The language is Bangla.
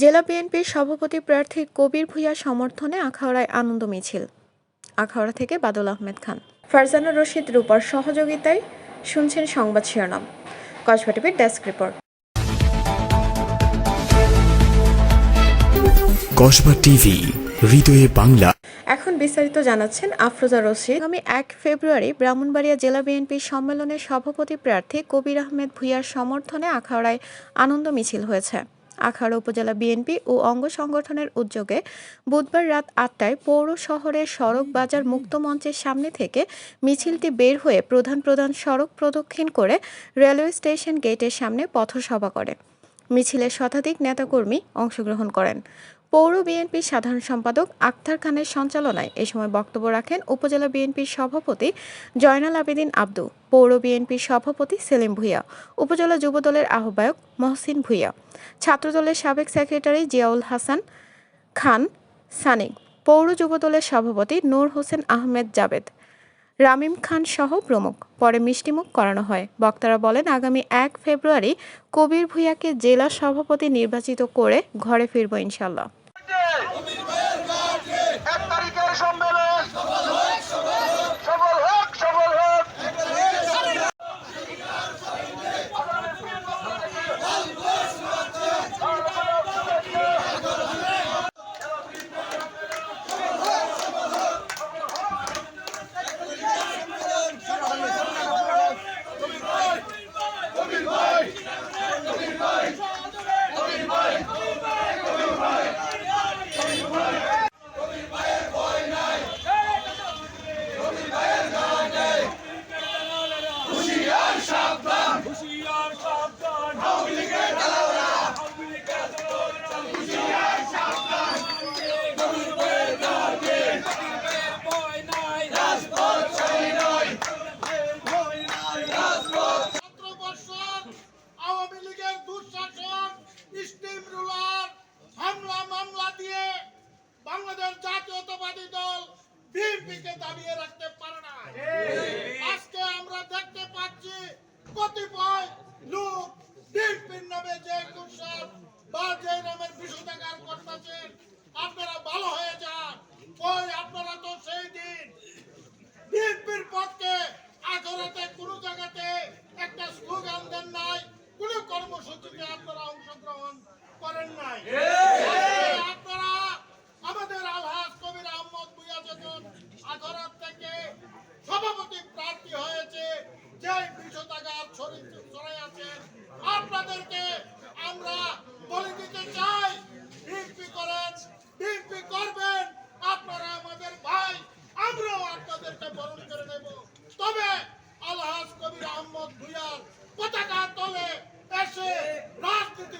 জেলা বিএনপির সভাপতি প্রার্থী কবির ভূঁইয়ার সমর্থনে আখাউড়ায় আনন্দ মিছিল। আখাউড়া থেকে বাদল আহমেদ খান। ফারজানা রশিদ রূপার সহযোগিতায় শুনছেন সংবাদ শিরোনাম। কসবা টিভির ডেস্ক রিপোর্ট। কসবা টিভি হৃদয়ে বাংলা। এখন বিস্তারিত জানাচ্ছেন আফরোজা রশিদ। আগামী এক ফেব্রুয়ারি ব্রাহ্মণবাড়িয়া জেলা বিএনপির সম্মেলনের সভাপতি প্রার্থী কবির আহমেদ ভূঁইয়ার সমর্থনে আখাউড়ায় আনন্দ মিছিল হয়েছে। আখাউড়া উপজেলা বিএনপি ও অঙ্গ সংগঠনের উদ্যোগে বুধবার রাত আটটায় পৌর শহরের সড়ক বাজার মুক্ত মঞ্চের সামনে থেকে মিছিলটি বের হয়ে প্রধান প্রধান সড়ক প্রদক্ষিণ করে রেলওয়ে স্টেশন গেটের সামনে পথসভা করে। মিছিলে শতাধিক নেতাকর্মী অংশগ্রহণ করেন। পৌর বিএনপির সাধারণ সম্পাদক আক্তার খানের সঞ্চালনায় এ সময় বক্তব্য রাখেন উপজেলা বিএনপির সভাপতি জয়নাল আবেদিন আব্দু, পৌর বিএনপির সভাপতি সেলিম ভূঁইয়া, উপজেলা যুবদলের আহ্বায়ক মহসিন ভূঁইয়া, ছাত্রদলের সাবেক সেক্রেটারি জিয়াউল হাসান খান সানিক, পৌর যুবদলের সভাপতি নূর হোসেন আহমেদ জাবেদ, রামিম খান সহ প্রমুখ। পরে মিষ্টিমুখ করানো হয়। বক্তারা বলেন, আগামী এক ফেব্রুয়ারি কবির ভূঁইয়াকে জেলা সভাপতি নির্বাচিত করে ঘরে ফিরব ইনশাল্লাহ বিএনপিকে দাঁড়িয়ে রাখতে পারে না আজকে আমরা দেখতে পাচ্ছি কতিপয় লোক বিএনপির নামে যে দুঃসার বা যে নামের বিষোদাগার করতেছেন আপনারা ভালো হয়ে যান। ওই আপনারা তো সেই দিন বিএনপির পক্ষে আখড়াতে কোনো জায়গাতে একটা স্লোগান দেন নাই কোনো কর্মসূচিতে আপনারা অংশগ্রহণ করেন নাই আপনারা আমাদের আলহাজ কবির আহমদ ভুইয়া যখন আখড়াত থেকে সভাপতি প্রার্থী হয়েছে যে বিষতাগার ছড়াই আছেন আপনাদেরকে আমরা বলে দিতে চাই বিএনপি করেন বিএনপি করবেন আপনারা আমাদের ভাই আমরাও আপনাদেরকে বরণ করে নেব তবে আলহাজ কবির আহমদ ভুইয়ার পতাকা তলে এসে রাজনীতি করতে হবে